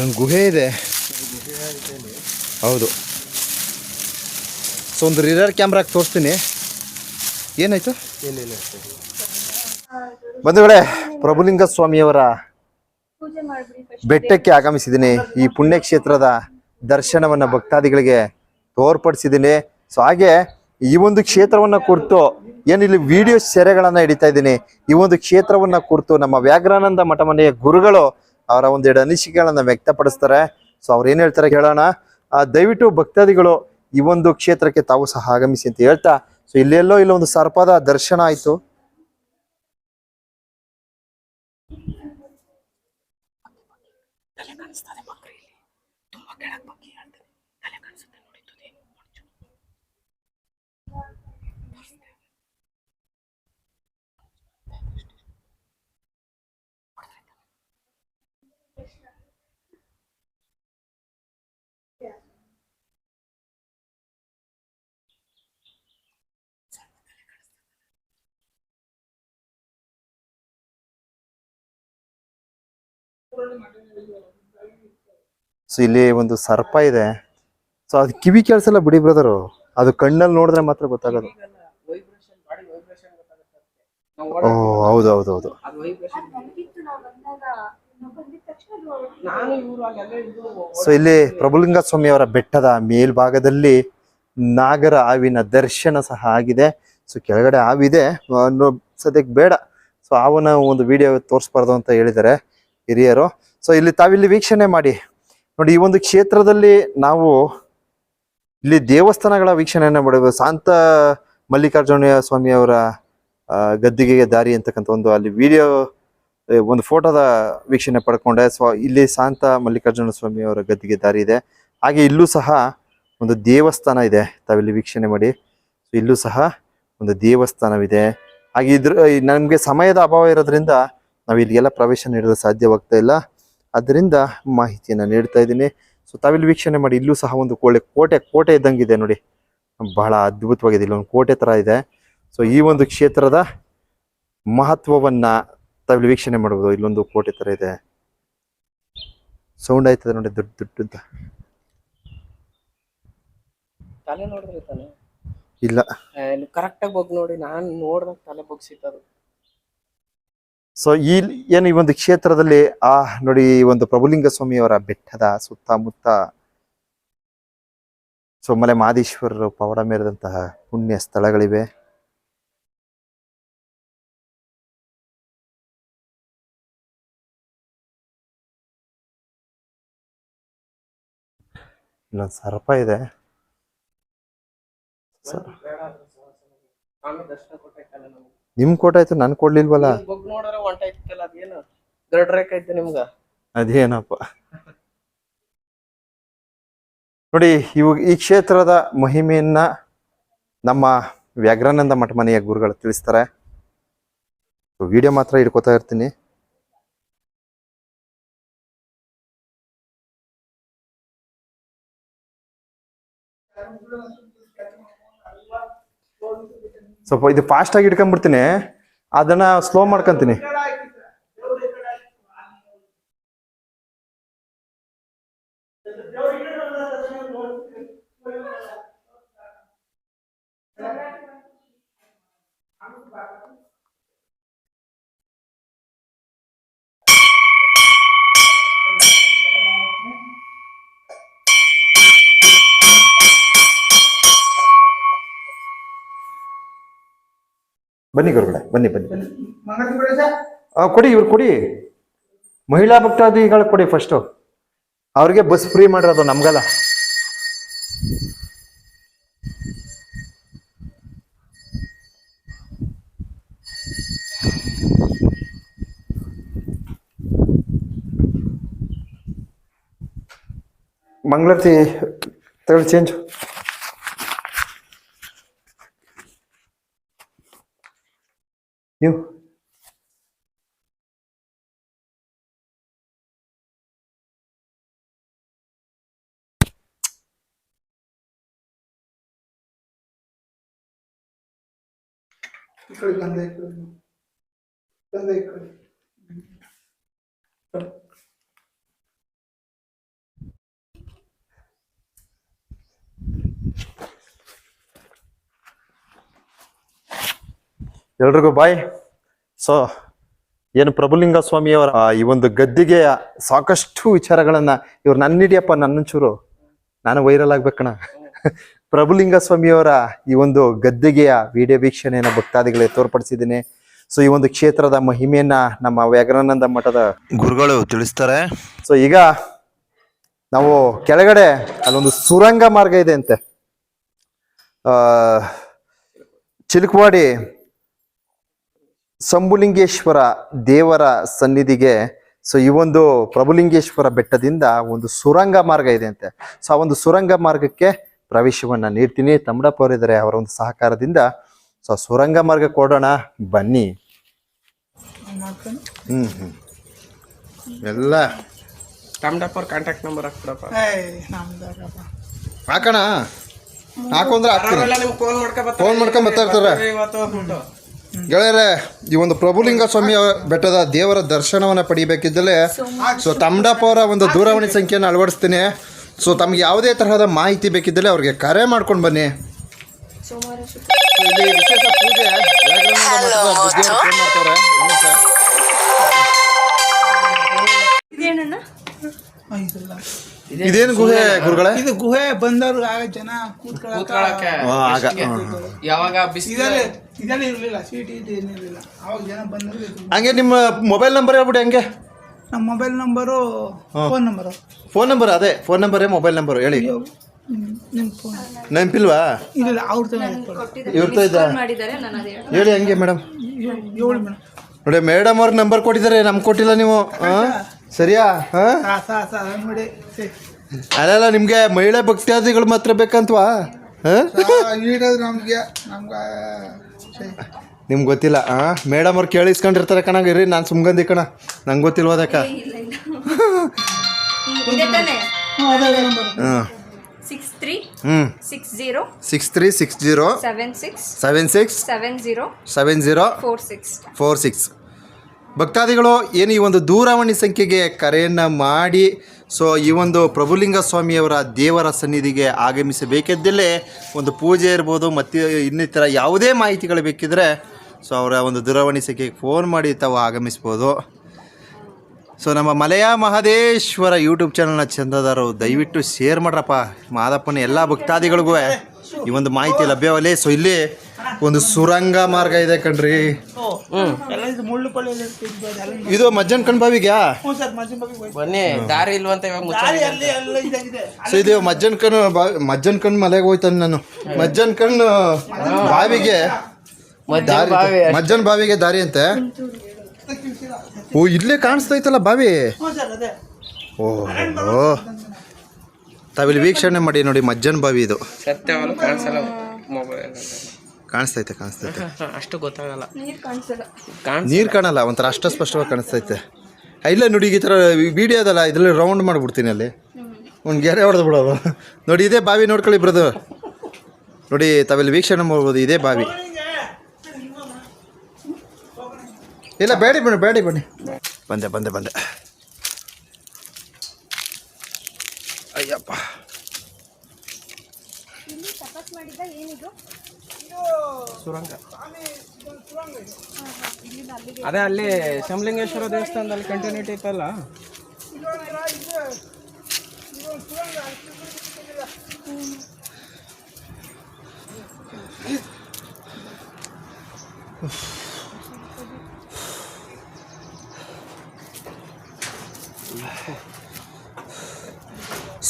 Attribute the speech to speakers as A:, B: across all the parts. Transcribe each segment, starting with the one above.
A: ಇಲ್ಲೊಂದು ಗುಹೆ ಇದೆ. ಹೌದು. ಸೊ ಒಂದು ರಿರರ್ ಕ್ಯಾಮ್ರಾಗೆ ತೋರಿಸ್ತೀನಿ. ಏನಾಯ್ತು? ಬಂಧುಗಳೇ ಪ್ರಭುಲಿಂಗ ಸ್ವಾಮಿಯವರ ಬೆಟ್ಟಕ್ಕೆ ಆಗಮಿಸಿದ್ದೀನಿ. ಈ ಪುಣ್ಯಕ್ಷೇತ್ರದ ದರ್ಶನವನ್ನು ಭಕ್ತಾದಿಗಳಿಗೆ ತೋರ್ಪಡಿಸಿದ್ದೀನಿ. ಸೊ ಹಾಗೆ ಈ ಒಂದು ಕ್ಷೇತ್ರವನ್ನ ಕುರಿತು ಏನಿಲ್ಲಿ ವಿಡಿಯೋ ಸೆರೆಗಳನ್ನು ಹಿಡಿತಾ ಇದ್ದೀನಿ. ಈ ಒಂದು ಕ್ಷೇತ್ರವನ್ನ ಕುರಿತು ನಮ್ಮ ವ್ಯಾಘ್ರಾನಂದ ಮಠ ಮನೆಯ ಗುರುಗಳು ಅವರ ಒಂದೆರಡು ಅನಿಸಿಕೆಗಳನ್ನ ವ್ಯಕ್ತಪಡಿಸ್ತಾರೆ. ಸೊ ಅವ್ರು ಏನ್ ಹೇಳ್ತಾರೆ ಕೇಳೋಣ. ದಯವಿಟ್ಟು ಭಕ್ತಾದಿಗಳು ಈ ಒಂದು ಕ್ಷೇತ್ರಕ್ಕೆ ತಾವು ಸಹ ಆಗಮಿಸಿ ಅಂತ ಹೇಳ್ತಾ ಸೊ ಇಲ್ಲೆಲ್ಲೋ ಇಲ್ಲೊಂದು ಸರ್ಪದ ದರ್ಶನ ಆಯ್ತು. ಸೊ ಇಲ್ಲಿ ಒಂದು ಸರ್ಪ ಇದೆ. ಸೊ ಅದು ಕಿವಿ ಕೇಳಿಸಲ್ಲ ಬಿಡಿ ಬ್ರದರು ಅದು ಕಣ್ಣಲ್ಲಿ ನೋಡಿದ್ರೆ ಮಾತ್ರ ಗೊತ್ತಾಗೋದು. ಓ ಹೌದು ಹೌದು ಹೌದು ಸೊ ಇಲ್ಲಿ ಪ್ರಭುಲಿಂಗ ಸ್ವಾಮಿ ಅವರ ಬೆಟ್ಟದ ಮೇಲ್ಭಾಗದಲ್ಲಿ ನಾಗರ ಹಾವಿನ ದರ್ಶನ ಸಹ ಆಗಿದೆ. ಸೊ ಕೆಳಗಡೆ ಹಾವಿದೆ. ಸದ್ಯಕ್ಕೆ ಬೇಡ. ಸೊ ಆವನ ಒಂದು ವಿಡಿಯೋ ತೋರಿಸ್ಬಾರ್ದು ಅಂತ ಹೇಳಿದ್ದಾರೆ. ಹಿರಿಯರು. ಸೊ ಇಲ್ಲಿ ತಾವಿಲ್ಲಿ ವೀಕ್ಷಣೆ ಮಾಡಿ. ನೋಡಿ ಈ ಒಂದು ಕ್ಷೇತ್ರದಲ್ಲಿ ನಾವು ಇಲ್ಲಿ ದೇವಸ್ಥಾನಗಳ ವೀಕ್ಷಣೆಯನ್ನು ಮಾಡಬಹುದು ಶಾಂತ ಮಲ್ಲಿಕಾರ್ಜುನ ಸ್ವಾಮಿ ಅವರ ಆ, ಗದ್ದಿಗೆಗೆ ದಾರಿ ಅಂತಕ್ಕಂಥ ಒಂದು ಅಲ್ಲಿ ವಿಡಿಯೋ ಒಂದು ಫೋಟೋದ ವೀಕ್ಷಣೆ ಪಡ್ಕೊಂಡೆ. ಸೊ ಇಲ್ಲಿ ಶಾಂತ ಮಲ್ಲಿಕಾರ್ಜುನ ಸ್ವಾಮಿ ಅವರ ಗದ್ದಿಗೆ ದಾರಿ ಇದೆ. ಹಾಗೆ ಇಲ್ಲೂ ಸಹ ಒಂದು ದೇವಸ್ಥಾನ ಇದೆ. ತಾವಿಲ್ಲಿ ವೀಕ್ಷಣೆ ಮಾಡಿ. ಇಲ್ಲೂ ಸಹ ಒಂದು ದೇವಸ್ಥಾನವಿದೆ. ಹಾಗೆ ಇದ್ರ ನಮಗೆ ಸಮಯದ ಅಭಾವ ಇರೋದ್ರಿಂದ ನಾವು ಇಲ್ಲಿಗೆಲ್ಲ ಪ್ರವೇಶ ನೀಡಲು ಸಾಧ್ಯವಾಗ್ತಾ ಇಲ್ಲ. ಅದರಿಂದ ಮಾಹಿತಿಯನ್ನು ನೀಡ್ತಾ ಇದ್ದೀನಿ. ಸೊ ತಾವಿಲ್ಲಿ ವೀಕ್ಷಣೆ ಮಾಡಿ ಇಲ್ಲೂ ಸಹ ಒಂದು ಕೋಳೆ ಕೋಟೆ ಕೋಟೆ ಇದ್ದಂಗಿದೆ ನೋಡಿ. ಬಹಳ ಅದ್ಭುತವಾಗಿದೆ. ಇಲ್ಲೊಂದು ಕೋಟೆ ಥರ ಇದೆ. ಸೊ ಈ ಒಂದು ಕ್ಷೇತ್ರದ ಮಹತ್ವವನ್ನು ತಾವಿಲ್ಲಿ ವೀಕ್ಷಣೆ ಮಾಡ್ಬೋದು. ಇಲ್ಲೊಂದು ಕೋಟೆ ಥರ ಇದೆ. ಸೌಂಡ್ ಆಯ್ತದೆ ನೋಡಿ. ದೊಡ್ಡ ದೊಡ್ಡದ
B: ತಲೆ ನೋಡಿದ್ರೆ ತಾನೆ
A: ಇಲ್ಲ.
B: ಕರೆಕ್ಟ್ ಆಗಿ ಬಗ್ ನೋಡಿ. ನಾನು ನೋಡ್ದಾಗ ತಲೆ ಬಗ್ಸಿತ್ತದು
A: ಸೊ ಈ ಏನು ಈ ಒಂದು ಕ್ಷೇತ್ರದಲ್ಲಿ, ಆ ನೋಡಿ ಈ ಒಂದು ಪ್ರಭುಲಿಂಗ ಸ್ವಾಮಿಯವರ ಬೆಟ್ಟದ ಸುತ್ತಮುತ್ತ ಸೊ ಮಲೆ ಮಾದೇಶ್ವರರು ಪವಡ ಮೇರಿದಂತಹ ಪುಣ್ಯ ಸ್ಥಳಗಳಿವೆ. ಇಲ್ಲೊಂದು ಸರ್ಪ ಇದೆ. ಸ- ನಿಮ್ ಕೊಟ್ಟಾಯ್ತು ಆಯ್ತು ನನ್ ಕೊಡ್ಲಿಲ್ವಲ್ಲ?
B: ಬಗ್ ನೋಡಿದ್ರೆ ಹೊಂಟೈತಲ್ಲ ಅದೇನು? ಗರ್ಡ್ ರೇಖೆ ಐತೆ ನಿಮ್ಗ?
A: ಅದೇನಪ್ಪ? ನೋಡಿ ಇವಾಗ ಈ ಕ್ಷೇತ್ರದ ಮಹಿಮೆಯನ್ನ ನಮ್ಮ ವ್ಯಾಘ್ರಾನಂದ ಮಠ ಮನೆಯ ಗುರುಗಳು ತಿಳಿಸ್ತಾರೆ. ವಿಡಿಯೋ ಮಾತ್ರ ಹಿಡ್ಕೋತಾ ಇರ್ತೀನಿ. ಸ್ವಲ್ಪ ಇದು ಫಾಸ್ಟ್ ಆಗಿ ಹಿಡ್ಕೊಂಡ್ಬಿಡ್ತೀನಿ ಅದನ್ನ ಸ್ಲೋ ಮಾಡ್ಕೊಂತೀನಿ. ಬನ್ನಿ ಗುರುಗಳೇ ಬನ್ನಿ ಬನ್ನಿ. ಕೊಡಿ ಇವ್ರು ಕೊಡಿ. ಮಹಿಳಾ ಭಕ್ತಾದಿಗಳು ಕೊಡಿ ಫಸ್ಟು ಅವ್ರಿಗೆ ಬಸ್ ಫ್ರೀ ಮಾಡಿರೋದು ನಮಗಲ್ಲ. ಮಂಗಳಾರತಿ ತಗೊಳ್ಳಿ ಚೇಂಜ್ よ。
C: ఇక్కడ గంధ ఇక్కడ గంధ ఇక్కడ Thank you.
A: ಎಲ್ರಿಗೂ ಬಾಯ್. ಸೊ ಏನು ಪ್ರಭುಲಿಂಗ ಸ್ವಾಮಿಯವರ ಈ ಒಂದು ಗದ್ದಿಗೆಯ ಸಾಕಷ್ಟು ವಿಚಾರಗಳನ್ನ ಇವ್ರು ನನ್ನ ಹಿಡಿಯಪ್ಪ ನನ್ನಂಚೂರು ನಾನು ವೈರಲ್ ಆಗ್ಬೇಕಣ. ಪ್ರಭುಲಿಂಗ ಸ್ವಾಮಿಯವರ ಈ ಒಂದು ಗದ್ದಿಗೆಯ ವಿಡಿಯೋ ವೀಕ್ಷಣೆಯನ್ನು ಭಕ್ತಾದಿಗಳಿಗೆ ತೋರ್ಪಡಿಸಿದ್ದೀನಿ. ಸೊ ಈ ಒಂದು ಕ್ಷೇತ್ರದ ಮಹಿಮೆಯನ್ನ ನಮ್ಮ ವ್ಯಾಘ್ರಾನಂದ ಮಠದ ಗುರುಗಳು ತಿಳಿಸ್ತಾರೆ. ಸೊ ಈಗ ನಾವು ಕೆಳಗಡೆ ಅಲ್ಲೊಂದು ಸುರಂಗ ಮಾರ್ಗ ಇದೆ ಅಂತೆ. ಚಿಲುಕವಾಡಿ ಸಂಬುಲಿಂಗೇಶ್ವರ ದೇವರ ಸನ್ನಿಧಿಗೆ ಸೊ ಈ ಒಂದು ಪ್ರಭುಲಿಂಗೇಶ್ವರ ಬೆಟ್ಟದಿಂದ ಒಂದು ಸುರಂಗ ಮಾರ್ಗ ಇದೆ ಅಂತೆ. ಸೊ ಆ ಒಂದು ಸುರಂಗ ಮಾರ್ಗಕ್ಕೆ ಪ್ರವೇಶವನ್ನ ನೀಡ್ತೀನಿ. ತಮ್ಮಡಪ್ಪವರಿದ್ದಾರೆ ಅವರ ಒಂದು ಸಹಕಾರದಿಂದ. ಸೊ ಸುರಂಗ ಮಾರ್ಗ ಕೊಡೋಣ ಬನ್ನಿ. ಹ್ಮ್ ಹ್ಮ್. ಎಲ್ಲ.
B: ತಮ್ಮಡಪ್ಪವ್ರ ಕಾಂಟ್ಯಾಕ್ಟ್ ನಂಬರ್ ಹಾಕ್ಬಿಡಪ್ಪ.
A: ಹಾಕೋಣ?
B: ಹಾಕೊಂಡ್ರೆ ಫೋನ್ ಮಾಡ್ಕೊ
A: ಫೋನ್ ಮಾಡ್ಕೊಂಡ್ ಬರ್ತಾ ಇರ್ತಾರೆ. ಗೆಳೆಯರೆ ಈ ಒಂದು ಪ್ರಭುಲಿಂಗ ಸ್ವಾಮಿಯ ಬೆಟ್ಟದ ದೇವರ ದರ್ಶನವನ್ನು ಪಡಿಬೇಕಿದ್ದಲ್ಲಿ ಸೊ ತಮ್ಮಡಪ್ಪ ಅವರ ಒಂದು ದೂರವಾಣಿ ಸಂಖ್ಯೆಯನ್ನು ಅಳವಡಿಸ್ತೀನಿ. ಸೊ ತಮ್ಗೆ ಯಾವುದೇ ತರಹದ ಮಾಹಿತಿ ಬೇಕಿದ್ದಲ್ಲಿ ಅವ್ರಿಗೆ ಕರೆ ಮಾಡ್ಕೊಂಡು ಬನ್ನಿ. ಸೊ ಇಲ್ಲಿ ವಿಶೇಷ ಪೂಜೆ ಮಠದ ಮಾಡ್ತಾರೆ. ಇದೇನು ಗುಹೆ ಗುರುಗಳೇ?
C: ಇದು ಗುಹೆ ಬಂದವ್ರು ಆಗ ಜನ
A: ಕೂತ್ಕೊಳ್ಳೋಕೆ ಆಗ.
B: ಯಾವಾಗ ಬಿಸಿಲು
C: ಇದರಲ್ಲಿ ಇದರಲ್ಲಿ ಇರಲಿಲ್ಲ ಸೀಟ್ ಇದು ಏನಿರಲಿಲ್ಲ. ಅವಾಗ ಜನ ಬಂದವ್ರು ಇದು.
A: ಹಂಗೆ ನಿಮ್ಮ ಮೊಬೈಲ್ ನಂಬರ್ ಹೇಳ್ಬಿಡಿ ಹಂಗೆ.
C: ನಮ್ಮ mobile number phone number
A: phone number ಅದೇ ಫೋನ್ ನಂಬರೇ ಮೊಬೈಲ್ ನಂಬರ್ ಹೇಳಿ.
C: ನಿಮ್ಮ ಫೋನ್
A: ನೆನಪಿಲ್ವಾ?
C: ಇಲ್ಲ ಅವ್ರ ತನ
A: ಇವ್ರ ಇದ್ದ? ಹೇಳಿ ಹಂಗೆ ಮೇಡಮ್
C: ಏಳು ಮೇಡಮ್
A: ನೋಡಿ ಮೇಡಮ್ ಅವ್ರ ನಂಬರ್ ಕೊಟ್ಟಿದ್ದಾರೆ ನಮ್ಗೆ ಕೊಟ್ಟಿಲ್ಲ ನೀವು ಹಾ? ಸರಿಯಾ? ಹಾ?
C: ಸಾ ಸಾ ಸಾ ನೋಡಿ ಸೇ.
A: ಅಲ್ಲ ನಿಮ್ಗೆ ಮಹಿಳೆ ಭಕ್ತಾದಿಗಳು ಮಾತ್ರ ಬೇಕಂತವಾ? ಹಾ?
C: ನಮ್ಗೆ ನಮ್ಗೆ
A: ಗೊತ್ತಿಲ್ಲ ಹಾ ಮೇಡಮ್ ಅವ್ರು ಕೇಳಿಸ್ಕೊಂಡಿರ್ತಾರೆ ಕಣ ಇರಿ ನಾನು ಸುಮ್ಗಂದಿ ಕಣ. ನಂಗೆ ಗೊತ್ತಿಲ್ವ ಅದಕ್ಕ?
D: ಇಲ್ಲ ಇಲ್ಲ. ಇದೆ ತಾನೆ?
C: ಹ್ಮ್, ಅದೇ ಅದೇ ನಂಬರ್.
A: ಹ್ಞೂ
D: ಸಿಕ್ಸ್ ತ್ರೀ
A: ಹ್ಞೂ
D: six zero
A: six three six zero
D: seven six
A: seven six
D: seven zero
A: seven zero
D: four six
A: four six ಭಕ್ತಾದಿಗಳು, ಏನು ಈ ಒಂದು ದೂರವಾಣಿ ಸಂಖ್ಯೆಗೆ ಕರೆಯನ್ನು ಮಾಡಿ, ಸೊ ಈ ಒಂದು ಪ್ರಭುಲಿಂಗ ಸ್ವಾಮಿಯವರ ದೇವರ ಸನ್ನಿಧಿಗೆ ಆಗಮಿಸಬೇಕಿದ್ದಲ್ಲೇ ಒಂದು ಪೂಜೆ ಇರ್ಬೋದು, ಮತ್ತು ಇನ್ನಿತರ ಯಾವುದೇ ಮಾಹಿತಿಗಳು ಬೇಕಿದ್ದರೆ ಸೊ ಅವರ ಒಂದು ದೂರವಾಣಿ ಸಂಖ್ಯೆಗೆ ಫೋನ್ ಮಾಡಿ ತಾವು ಆಗಮಿಸ್ಬೋದು. ಸೊ ನಮ್ಮ ಮಲೆಯ ಮಹದೇಶ್ವರ ಯೂಟ್ಯೂಬ್ ಚಾನಲ್ನ ಚಂದದಾರರು, ದಯವಿಟ್ಟು ಶೇರ್ ಮಾಡ್ರಪ್ಪ. ಮಾದಪ್ಪನ ಎಲ್ಲ ಭಕ್ತಾದಿಗಳಿಗೂ ಈ ಒಂದು ಮಾಹಿತಿ ಲಭ್ಯವಲ್ಲೇ. ಸೊ ಇಲ್ಲಿ ಒಂದು ಸುರಂಗ ಮಾರ್ಗ ಇದೆ ಕಣ್ರಿ.
C: ಇದು
A: ಮಜ್ಜನ್ ಕಣ್ ಬಾವಿಗ್ಯಾ?
C: ಸರ್ ಮಜ್ಜಿ ಬಗ್ಗೆ
B: ಬನ್ನಿ ದಾರಿ ಇಲ್ವಂತ
A: ಸೊ ಇದು ಮಜ್ಜನ್ ಕಣ್ ಮಜ್ಜನ್ ಕಣ್ ಮಲೆಗೆ ಹೋಯ್ತಾನೆ ನಾನು. ಮಜ್ಜನ್ ಕಣ್ ಬಾವಿಗೆ ದಾರಿ ಮಜ್ಜನ್ ಬಾವಿಗೆ ದಾರಿ ಅಂತೆ? ಓ ಇಲ್ಲೇ ಕಾಣಿಸ್ತೈತಲ್ಲ ಬಾವಿ?
C: ಓ ಸರ್ ಅದೇ.
A: ಓಹೋ. ತಾವಿಲ್ಲಿ ವೀಕ್ಷಣೆ ಮಾಡಿ ನೋಡಿ ಮಜ್ಜನ್ ಬಾವಿ ಇದು.
B: ಸತ್ಯವನ್ನು ಕಾಣಿಸಲ್ಲ ಮೊಬೈಲ್.
A: ಕಾಣಿಸ್ತೈತೆ ಕಾಣಿಸ್ತೈತೆ.
B: ಅಷ್ಟು ಗೊತ್ತಾಗಲ್ಲ.
D: ನೀರ್
B: ಕಾಣಿಸ್
A: ನೀರು ಕಾಣಲ್ಲ ಒಂಥರ ಅಷ್ಟ ಸ್ಪಷ್ಟವಾಗಿ ಕಾಣಿಸ್ತೈತೆ. ಇಲ್ಲ ನೋಡಿ ಈ ಥರ ವಿಡಿಯೋ ಅದಲ್ಲ ಇದರಲ್ಲಿ ರೌಂಡ್ ಮಾಡಿಬಿಡ್ತೀನಿ ಅಲ್ಲಿ. ಒಂದು ಗೆರೆ ಹೊಡೆದು ಬಿಡೋದು. ನೋಡಿ ಇದೇ ಬಾವಿ ನೋಡ್ಕೊಳ್ಳಿ ಬ್ರದರ್. ನೋಡಿ ತಾವಿಲ್ಲಿ ವೀಕ್ಷಣೆ ಮಾಡ್ಬೋದು ಇದೇ ಬಾವಿ. ಇಲ್ಲ ಬೇಡಿ ಬನ್ನಿ ಬೇಡಿ ಬನ್ನಿ ಬಂದೆ ಬಂದೆ ಬಂದೆ.
B: ಸುರಂಗ. ಅದೇ ಅಲ್ಲಿ ಶಮಲಿಂಗೇಶ್ವರ ದೇವಸ್ಥಾನದಲ್ಲಿ ಕಂಟಿನ್ಯೂಟಿ ಇತ್ತಲ್ಲ?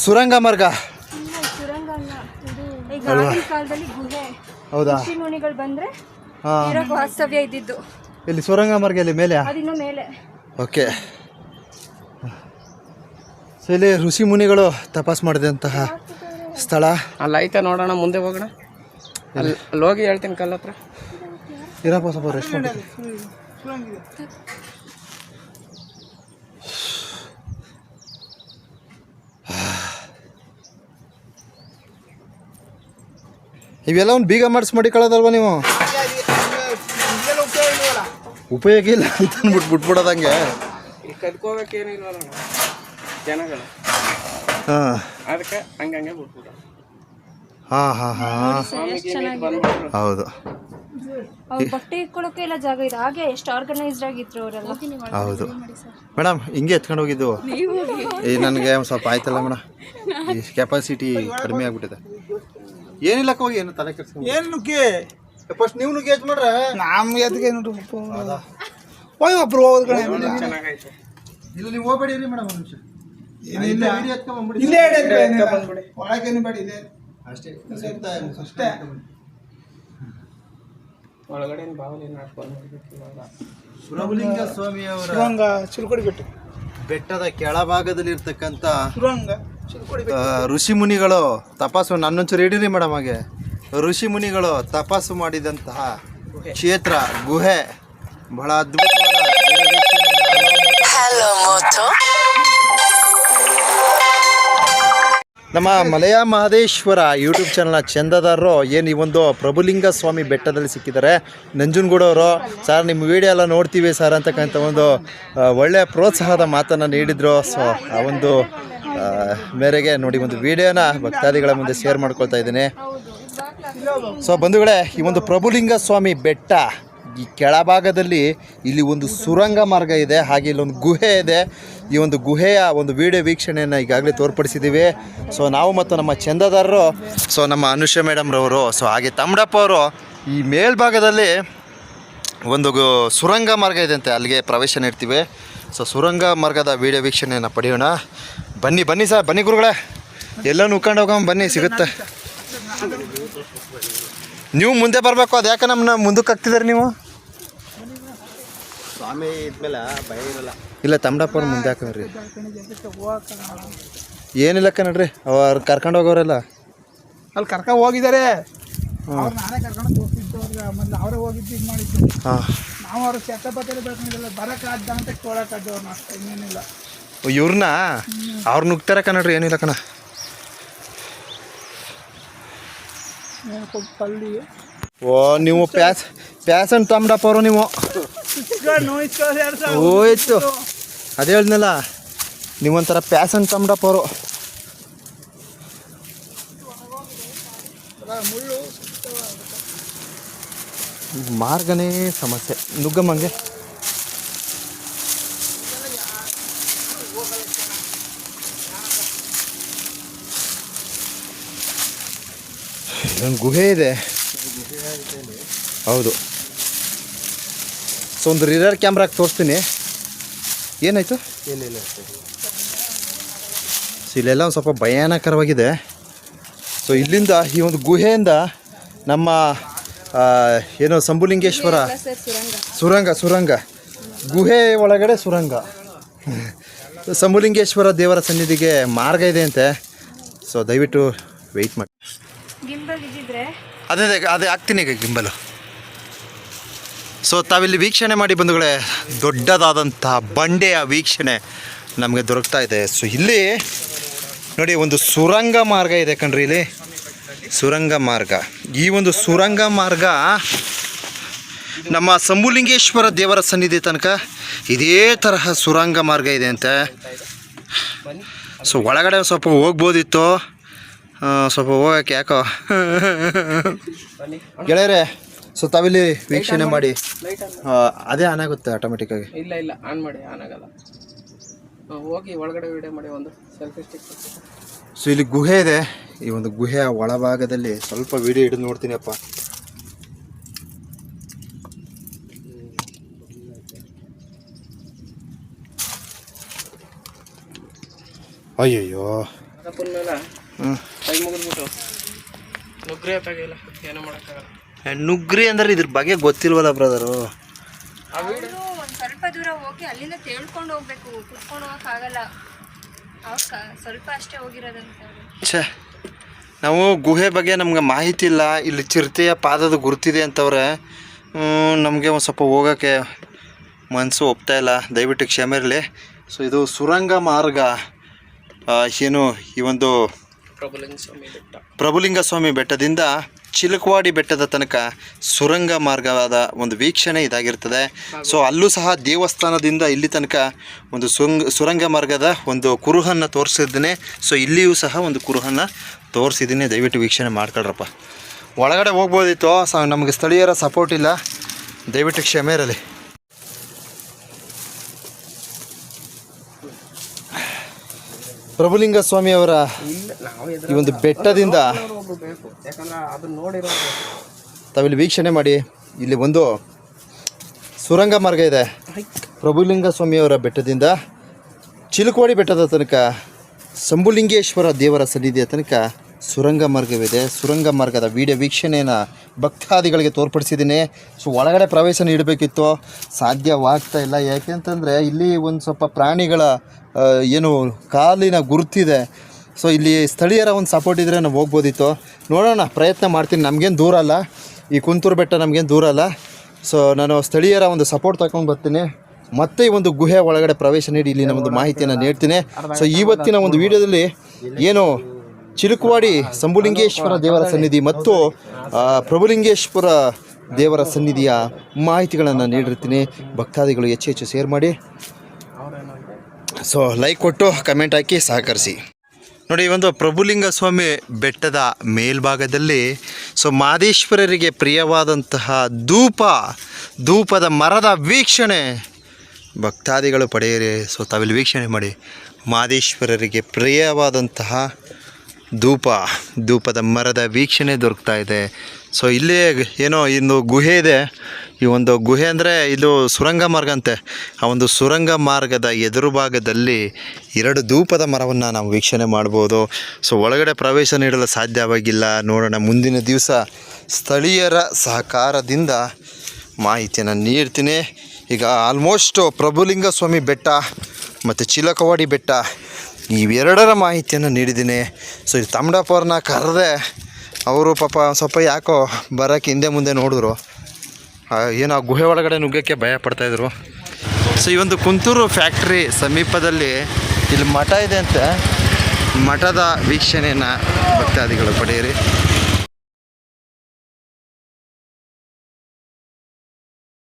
A: ಸುರಂಗ ಮಾರ್ಗ.
D: ಸುರಂಗ ಕಾಲದಲ್ಲಿ
A: ಹೌದಾ?
D: ಋಷಿ ಮುನಿಗಳು ಬಂದ್ರೆ ಇರೋಕೆ ವಾಸ್ತವ್ಯ ಇದ್ದಿದ್ದು.
A: ಇಲ್ಲಿ ಸುರಂಗ ಮಾರ್ಗ ಇಲ್ಲಿ ಮೇಲೆ?
D: ಅದಿನ್ನು ಮೇಲೆ.
A: ಓಕೆ. ಸೊ ಇಲ್ಲಿ ಋಷಿ ಮುನಿಗಳು ತಪಾಸ್ ಮಾಡಿದಂತಹ ಸ್ಥಳ?
B: ಅಲ್ಲಿ ಐತೆ ನೋಡೋಣ ಮುಂದೆ ಹೋಗೋಣ. ಅಲ್ಲಿ ಅಲ್ಲಿ ಹೋಗಿ ಹೇಳ್ತೀನಿ ಕಲ್ಲತ್ರ.
A: ಇರಪ್ಪ ಸ್ವಲ್ಪ ರೆಸ್ಟ್ ಮಾಡಿ ಇವೆಲ್ಲ ಒಂದು ಬೀಗ ಮಾಡಿಸಿ ಕಳೋದಲ್ವ ನೀವು?
C: ಉಪಯೋಗ
A: ಇಲ್ಲ ಅಂತ ಅಂದ್ಬಿಟ್ಟು ಬಿಟ್ಬಿಡೋದಂಗೆ.
B: ಜನಗಳು.
A: ಹಾಂ.
B: ಅದಕ್ಕೆ ಹಂಗಂಗೆ ಬಿಟ್ಬಿಟ್ಟು
A: ಹಾಂ ಹಾಂ ಹಾಂ. ಹೌದು.
D: ಅವ್ರ ಬಟ್ಟೆ ಇಟ್ಕೊಳ್ಳೋಕೆ ಎಲ್ಲ ಜಾಗ ಇದೆ. ಹಾಗೆ ಎಷ್ಟು ಆರ್ಗನೈಸ್ಡ್ ಆಗಿದ್ರು ಅವರೆಲ್ಲ.
A: ಹೌದು. ಮೇಡಮ್ ಹಿಂಗೆ ಎತ್ಕೊಂಡು ಹೋಗಿದ್ದು. ಈ ನನಗೆ ಒಂದು ಸ್ವಲ್ಪ ಆಯ್ತಲ್ಲ ಮೇಡಮ್. ಈ ಕೆಪಾಸಿಟಿ ಕಡಿಮೆ ಆಗ್ಬಿಟ್ಟಿದೆ. ಏನಿಲ್ಲಕ್ಕ ಹೋಗಿ ಏನು ತಲೆ ಕೆಡ್ಸ್
C: ಏನು ನುಗ್ಗಿ?
A: ಫಸ್ಟ್ ನೀವು ನುಗ್ಗೇಜ್ ಮಾಡ್ರೆ?
C: ನಮ್ಮ ಎದ್ಗೆ ನೋಡ್ರಿ ಹೋಯ್ ಒಬ್ರು ಹೋಗೋದು ಕಡೆ
A: ಇಲ್ಲ ನೀವು ಹೋಗ್ಬೇಡಿ ಮೇಡಮ್ ಒಂದು ನಿಮಿಷ.
C: ಏನಿಲ್ಲ.
A: ಬಂದ್ಬಿಡಿ.
C: ಇಲ್ಲೇ ಇಡಕ್ಕೆ ಒಳಗೇನು ಬೇಡ ಇದೆ
A: ಅಷ್ಟೇ
C: ಅಷ್ಟೇ.
B: ಒಳಗಡೆ ಬಾವಲಿ
A: ಸುರಭುಲಿಂಗ ಸ್ವಾಮಿಯವರ
C: ಸುರಂಗ ಚಿಲ್ಕೊಡಿ ಬಿಟ್ಟು.
A: ಬೆಟ್ಟದ ಕೆಳಭಾಗದಲ್ಲಿ ಇರ್ತಕ್ಕಂಥ
C: ಸುರಂಗ.
A: ಋಷಿ ಮುನಿಗಳು ತಪಾಸು ನನ್ನೊಂಚೂರು ಹಿಡೀರಿ ಮೇಡಮ್ ಹಾಗೆ. ಋಷಿ ಮುನಿಗಳು ತಪಾಸು ಮಾಡಿದಂತಹ ಕ್ಷೇತ್ರ ಗುಹೆ ಬಹಳ ಅದ್ಭುತ ನಮ್ಮ ಮಲಯ ಮಹದೇಶ್ವರ ಯೂಟ್ಯೂಬ್ ಚಾನಲ್ನ ಚಂದದಾರರು ಏನು ಈ ಒಂದು ಪ್ರಭುಲಿಂಗ ಸ್ವಾಮಿ ಬೆಟ್ಟದಲ್ಲಿ ಸಿಕ್ಕಿದ್ದಾರೆ ನಂಜನಗೂಡವರು ಸರ್ ನಿಮ್ಮ ವಿಡಿಯೋ ಎಲ್ಲ ನೋಡ್ತೀವಿ ಸರ್ ಅಂತಕ್ಕಂಥ ಒಂದು ಒಳ್ಳೆಯ ಪ್ರೋತ್ಸಾಹದ ಮಾತನ್ನು ನೀಡಿದರು. ಸೊ ಆ ಒಂದು ಮೇರೆಗೆ ನೋಡಿ ಒಂದು ವಿಡಿಯೋನ ಭಕ್ತಾದಿಗಳ ಮುಂದೆ ಶೇರ್ ಮಾಡ್ಕೊಳ್ತಾ ಇದ್ದೀನಿ. ಸೊ ಬಂಧುಗಳೇ, ಈ ಒಂದು ಪ್ರಭುಲಿಂಗ ಸ್ವಾಮಿ ಬೆಟ್ಟ ಈ ಕೆಳಭಾಗದಲ್ಲಿ ಇಲ್ಲಿ ಒಂದು ಸುರಂಗ ಮಾರ್ಗ ಇದೆ. ಹಾಗೆ ಇಲ್ಲೊಂದು ಗುಹೆ ಇದೆ. ಈ ಒಂದು ಗುಹೆಯ ಒಂದು ವಿಡಿಯೋ ವೀಕ್ಷಣೆಯನ್ನು ಈಗಾಗಲೇ ತೋರ್ಪಡಿಸಿದ್ದೀವಿ. ಸೊ ನಾವು ಮತ್ತು ನಮ್ಮ ಚಂದದಾರರು ಸೊ ನಮ್ಮ ಅನುಷ ಮೇಡಮ್ರವರು ಸೊ ಹಾಗೆ ತಮ್ಮಡಪ್ಪ ಅವರು ಈ ಮೇಲ್ಭಾಗದಲ್ಲಿ ಒಂದು ಸುರಂಗ ಮಾರ್ಗ ಇದೆ ಅಂತೆ ಅಲ್ಲಿಗೆ ಪ್ರವೇಶ ನೀಡ್ತೀವಿ. ಸೊ ಸುರಂಗ ಮಾರ್ಗದ ವಿಡಿಯೋ ವೀಕ್ಷಣೆಯನ್ನು ಪಡೆಯೋಣ. ಬನ್ನಿ ಬನ್ನಿ ಸರ್ ಬನ್ನಿ ಗುರುಗಳೇ. ಎಲ್ಲ ನುಕ್ಕೊಂಡು ಹೋಗೋಣ ಬನ್ನಿ ಸಿಗುತ್ತೆ. ನೀವು ಮುಂದೆ ಬರಬೇಕು ಅದು ಯಾಕೆ ನಮ್ಮನ್ನ ಮುಂದಕ್ಕೆ ಹಾಕ್ತಿದ್ದಾರೆ ನೀವು?
E: ಸ್ವಾಮಿ ಇದ್ಮೇಲೆ ಭಯ ಇರಲ್ಲ.
A: ಇಲ್ಲ ತಮ್ಮಪ್ಪ ಮುಂದೆ ಹಾಕೋರಿ ಏನಿಲ್ಲ ಕಣ್ರಿ ಅವ್ರು ಕರ್ಕೊಂಡು ಹೋಗೋರೆಲ್ಲ.
C: ಅಲ್ಲಿ ಕರ್ಕ ಹೋಗಿದ್ದಾರೆ. ಅವ್ರು ನಾನೇ ಕರ್ಕೊಂಡು ತೋರಿಸಿದ್ದು ಅವರೇ ಹೋಗಿದ್ದು ಇದು ಮಾಡಿದ್ದು.
A: ಹಾಂ.
C: ನಾವು ಅವ್ರ ಬರೋಕ್ಕಾಗ್ದ ಅಂತ ಅವ್ರನ್ನ ಅಷ್ಟೇ ಇನ್ನೇನಿಲ್ಲ.
A: ಇವ್ರನ್ನ? ಅವ್ರು ನುಗ್ತಾರೆ ಕಣ್ರಿ ಏನಿಲ್ಲ ಕಣ.
C: ಕಲ್ಲಿ
A: ಓ ನೀವು ಪ್ಯಾಸ್ ಪ್ಯಾಸನ್ ತಮ್ಮಡಪ್ಪ ಅವರು ನೀವು. ಹೋಯ್ತು. ಅದೇ ಹೇಳಿದ್ನಲ್ಲ ನೀವೊಂಥರ ಪ್ಯಾಸನ್ ತಮ್ಮಡಪ್ಪ ಅವರು. ಮಾರ್ಗನೇ ಸಮಸ್ಯೆ. ನುಗ್ಗಮ್ಮಂಗೆ. ಇಲ್ಲೊಂದು ಗುಹೆ ಇದೆ. ಹೌದು. ಸೊ ಒಂದು ರಿಯರ್ ಕ್ಯಾಮ್ರಾಗೆ ತೋರಿಸ್ತೀನಿ. ಏನಾಯಿತು?
E: ಏನಿಲ್ಲ
A: ಸೊ ಇಲ್ಲೆಲ್ಲ ಒಂದು ಸ್ವಲ್ಪ ಭಯಾನಕರವಾಗಿದೆ. ಸೊ ಇಲ್ಲಿಂದ ಈ ಒಂದು ಗುಹೆಯಿಂದ ನಮ್ಮ ಏನು ಸಂಬುಲಿಂಗೇಶ್ವರ?
D: ಸರ್ ಸುರಂಗ?
A: ಸುರಂಗ ಗುಹೆ ಒಳಗಡೆ ಸುರಂಗ. ಸಂಬುಲಿಂಗೇಶ್ವರ ದೇವರ ಸನ್ನಿಧಿಗೆ ಮಾರ್ಗ ಇದೆ ಅಂತೆ. ಸೊ ದಯವಿಟ್ಟು ವೆಯ್ಟ್ ಮಾಡಿ. ಅದೇ ಅದೇ ಆಗ್ತೀನಿ ಈಗ ಗಿಂಬಲು. ಸೊ ತಾವಿಲ್ಲಿ ವೀಕ್ಷಣೆ ಮಾಡಿ ಬಂಧುಗಳೇ ದೊಡ್ಡದಾದಂಥ ಬಂಡೆಯ ವೀಕ್ಷಣೆ ನಮಗೆ ದೊರಕ್ತಾ ಇದೆ. ಸೊ ಇಲ್ಲಿ ನೋಡಿ ಒಂದು ಸುರಂಗ ಮಾರ್ಗ ಇದೆ ಕಣ್ರಿ ಇಲ್ಲಿ. ಸುರಂಗ ಮಾರ್ಗ. ಈ ಒಂದು ಸುರಂಗ ಮಾರ್ಗ ನಮ್ಮ ಸಂಬುಲಿಂಗೇಶ್ವರ ದೇವರ ಸನ್ನಿಧಿ ತನಕ ಇದೇ ತರಹ ಸುರಂಗ ಮಾರ್ಗ ಇದೆ ಅಂತೆ. ಸೊ ಒಳಗಡೆ ಸ್ವಲ್ಪ ಹೋಗ್ಬೋದಿತ್ತು? ಸ್ವಲ್ಪ ಹೋಗಕ್ಕೆ ಯಾಕೋ? ಗೆಳೆಯರೆ, ಸೊ, ತಾವಿಲ್ಲಿ ವೀಕ್ಷಣೆ ಮಾಡಿ. ಅದೇ ಆನ್ ಆಗುತ್ತೆ ಆಟೋಮೆಟಿಕ್ಕಾಗಿ
B: ಇಲ್ಲ ಇಲ್ಲ, ಆನ್ ಮಾಡಿ, ಆನ್ ಆಗಲ್ಲ. ಹೋಗಿ ಒಳಗಡೆ ವಿಡಿಯೋ ಮಾಡಿ ಒಂದು ಸೆಲ್ಫಿ ಸ್ಟಿಕ್
A: ಸೊ ಇಲ್ಲಿ ಗುಹೆ ಇದೆ. ಈ ಒಂದು ಗುಹೆಯ ಒಳಭಾಗದಲ್ಲಿ ಸ್ವಲ್ಪ ವಿಡಿಯೋ ಹಿಡಿದು ನೋಡ್ತೀನಿ ಅಪ್ಪ ಅಯ್ಯಯ್ಯೋ
B: ನುಗ್ರೆ
A: ಅಂದ್ರೆ ಇದ್ರ ಬಗ್ಗೆ ಗೊತ್ತಿಲ್ವಲ್ಲ ಬ್ರದರು
D: ಸ್ವಲ್ಪ ದೂರ ಹೋಗಿ ಅಲ್ಲಿಂದ ತೇಳ್ಕೊಂಡು ಹೋಗ್ಬೇಕು. ಕುತ್ಕೊಂಡು ಹೋಗಕ್ಕಾಗಲ್ಲ ಸ್ವಲ್ಪ ಅಷ್ಟೇ.
A: ಛೇ ನಾವು ಗುಹೆ ಬಗ್ಗೆ ನಮ್ಗೆ ಮಾಹಿತಿ ಇಲ್ಲ ಇಲ್ಲಿ ಚಿರತೆಯ ಪಾದದ ಗುರುತಿದೆ ಅಂತವ್ರೆ ನಮಗೆ ಒಂದು ಸ್ವಲ್ಪ ಹೋಗೋಕ್ಕೆ ಮನಸ್ಸು ಒಪ್ತಾ ಇಲ್ಲ. ದಯವಿಟ್ಟು ಕ್ಷಮೆ ಇರಲಿ. ಸೊ ಇದು ಸುರಂಗ ಮಾರ್ಗ ಏನು ಈ ಒಂದು
B: ಪ್ರಭುಲಿಂಗ ಸ್ವಾಮಿ ಬೆಟ್ಟ.
A: ಪ್ರಭುಲಿಂಗ ಸ್ವಾಮಿ ಬೆಟ್ಟದಿಂದ ಚಿಲಕವಾಡಿ ಬೆಟ್ಟದ ತನಕ ಸುರಂಗ ಮಾರ್ಗವಾದ ಒಂದು ವೀಕ್ಷಣೆ ಇದಾಗಿರ್ತದೆ. ಸೊ ಅಲ್ಲೂ ಸಹ ದೇವಸ್ಥಾನದಿಂದ ಇಲ್ಲಿ ತನಕ ಒಂದು ಸುಂಗ್, ಸುರಂಗ ಮಾರ್ಗದ ಒಂದು ಕುರುಹನ್ನು ತೋರಿಸಿದ್ದೀನಿ. ಸೊ ಇಲ್ಲಿಯೂ ಸಹ ಒಂದು ಕುರುಹನ್ನು ತೋರಿಸಿದ್ದೀನಿ. ದಯವಿಟ್ಟು ವೀಕ್ಷಣೆ ಮಾಡ್ಕೊಳ್ರಪ್ಪ. ಒಳಗಡೆ ಹೋಗ್ಬೋದಿತ್ತು? ಸ, ನಮಗೆ ಸ್ಥಳೀಯರ ಸಪೋರ್ಟ್ ಇಲ್ಲ. ದಯವಿಟ್ಟು ಕ್ಷಮೆ ಇರಲಿ. ಪ್ರಭುಲಿಂಗ ಸ್ವಾಮಿ ಅವರ ಈ ಒಂದು ಬೆಟ್ಟದಿಂದ ತಾವಿಲ್ಲಿ ವೀಕ್ಷಣೆ ಮಾಡಿ. ಇಲ್ಲಿ ಒಂದು ಸುರಂಗ ಮಾರ್ಗ ಇದೆ. ಪ್ರಭುಲಿಂಗ ಸ್ವಾಮಿಯವರ ಬೆಟ್ಟದಿಂದ ಚಿಲುಕವಾಡಿ ಬೆಟ್ಟದ ತನಕ ಸಂಬುಲಿಂಗೇಶ್ವರ ದೇವರ ಸನ್ನಿಧಿಯ ತನಕ ಸುರಂಗ ಮಾರ್ಗವಿದೆ. ಸುರಂಗ ಮಾರ್ಗದ ವಿಡಿಯೋ ವೀಕ್ಷಣೆಯನ್ನು ಭಕ್ತಾದಿಗಳಿಗೆ ತೋರ್ಪಡಿಸಿದ್ದೀನಿ. ಸೊ, ಒಳಗಡೆ ಪ್ರವೇಶ ನೀಡಬೇಕಿತ್ತು. ಸಾಧ್ಯವಾಗ್ತಾ ಇಲ್ಲ. ಯಾಕೆಂತಂದರೆ ಇಲ್ಲಿ ಒಂದು ಸ್ವಲ್ಪ ಪ್ರಾಣಿಗಳ ಏನು ಕಾಲಿನ ಗುರುತಿದೆ. ಸೊ ಇಲ್ಲಿ ಸ್ಥಳೀಯರ ಒಂದು ಸಪೋರ್ಟ್ ಇದ್ದರೆ ನಾವು ಹೋಗ್ಬೋದಿತ್ತು. ನೋಡೋಣ, ಪ್ರಯತ್ನ ಮಾಡ್ತೀನಿ. ನಮಗೇನು ದೂರ ಅಲ್ಲ. ಈ ಕುಂತೂರು ಬೆಟ್ಟ ನಮಗೇನು ದೂರ ಅಲ್ಲ. ಸೊ ನಾನು ಸ್ಥಳೀಯರ ಒಂದು ಸಪೋರ್ಟ್ ತಗೊಂಡು ಬರ್ತೀನಿ. ಮತ್ತೆ ಈ ಒಂದು ಗುಹೆ ಒಳಗಡೆ ಪ್ರವೇಶ ನೀಡಿ ಇಲ್ಲಿ ನಮ್ಮದು ಮಾಹಿತಿಯನ್ನು ನೀಡ್ತೀನಿ. ಸೊ ಇವತ್ತಿನ ಒಂದು ವಿಡಿಯೋದಲ್ಲಿ ಏನು ಚಿಲುಕುವಾಡಿ ಸಂಬುಲಿಂಗೇಶ್ವರ ದೇವರ ಸನ್ನಿಧಿ ಮತ್ತು ಪ್ರಭುಲಿಂಗೇಶ್ವರ ದೇವರ ಸನ್ನಿಧಿಯ ಮಾಹಿತಿಗಳನ್ನು ನೀಡಿರ್ತೀನಿ. ಭಕ್ತಾದಿಗಳು ಹೆಚ್ಚು ಹೆಚ್ಚು ಶೇರ್ ಮಾಡಿ. ಸೊ ಲೈಕ್ ಕೊಟ್ಟು ಕಮೆಂಟ್ ಹಾಕಿ ಸಹಕರಿಸಿ. ನೋಡಿ ಒಂದು ಪ್ರಭುಲಿಂಗ ಸ್ವಾಮಿ ಬೆಟ್ಟದ ಮೇಲ್ಭಾಗದಲ್ಲಿ ಸೊ ಮಾದೇಶ್ವರರಿಗೆ ಪ್ರಿಯವಾದಂತಹ ಧೂಪ, ಧೂಪದ ಮರದ ವೀಕ್ಷಣೆ ಭಕ್ತಾದಿಗಳು ಪಡೆಯಿರಿ. ಸೊ ತಾವಿಲ್ಲಿ ವೀಕ್ಷಣೆ ಮಾಡಿ. ಮಾದೇಶ್ವರರಿಗೆ ಪ್ರಿಯವಾದಂತಹ ಧೂಪ, ಧೂಪದ ಮರದ ವೀಕ್ಷಣೆ ದೊರಕ್ತಾ ಇದೆ. ಸೊ ಇಲ್ಲಿ ಏನೋ ಇನ್ನು ಗುಹೆ ಇದೆ. ಈ ಒಂದು ಗುಹೆ ಅಂದರೆ ಇದು ಸುರಂಗ ಮಾರ್ಗ ಅಂತೆ. ಆ ಒಂದು ಸುರಂಗ ಮಾರ್ಗದ ಎದುರು ಭಾಗದಲ್ಲಿ ಎರಡು ಧೂಪದ ಮರವನ್ನು ನಾವು ವೀಕ್ಷಣೆ ಮಾಡ್ಬೋದು. ಸೊ ಒಳಗಡೆ ಪ್ರವೇಶ ನೀಡಲು ಸಾಧ್ಯವಾಗಿಲ್ಲ. ನೋಡೋಣ ಮುಂದಿನ ದಿವಸ ಸ್ಥಳೀಯರ ಸಹಕಾರದಿಂದ ಮಾಹಿತಿಯನ್ನು ನೀಡ್ತೀನಿ. ಈಗ ಆಲ್ಮೋಸ್ಟ್ ಪ್ರಭುಲಿಂಗ ಸ್ವಾಮಿ ಬೆಟ್ಟ ಮತ್ತು ಚಿಲಕವಾಡಿ ಬೆಟ್ಟ ಇವೆರಡರ ಮಾಹಿತಿಯನ್ನು ನೀಡಿದ್ದೀನಿ. ಸೊ ಇದು ತಮ್ಮಡಪ್ಪವ್ರನ್ನ ಕರೆದೆ ಅವರು ಪಾಪ ಸ್ವಲ್ಪ ಯಾಕೋ ಬರೋಕ್ಕೆ ಹಿಂದೆ ಮುಂದೆ ನೋಡಿದ್ರು. ಏನು ಏನೋ ಆ ಗುಹೆ ಒಳಗಡೆ ನುಗ್ಗೋಕ್ಕೆ ಭಯ ಪಡ್ತಾಯಿದ್ರು ಸೊ ಈ ಒಂದು ಕುಂತೂರು ಫ್ಯಾಕ್ಟ್ರಿ ಸಮೀಪದಲ್ಲಿ ಇಲ್ಲಿ ಮಠ ಇದೆ ಅಂತೆ ಮಠದ ವೀಕ್ಷಣೆಯನ್ನು ಭಕ್ತಾದಿಗಳು ಪಡೆಯಿರಿ.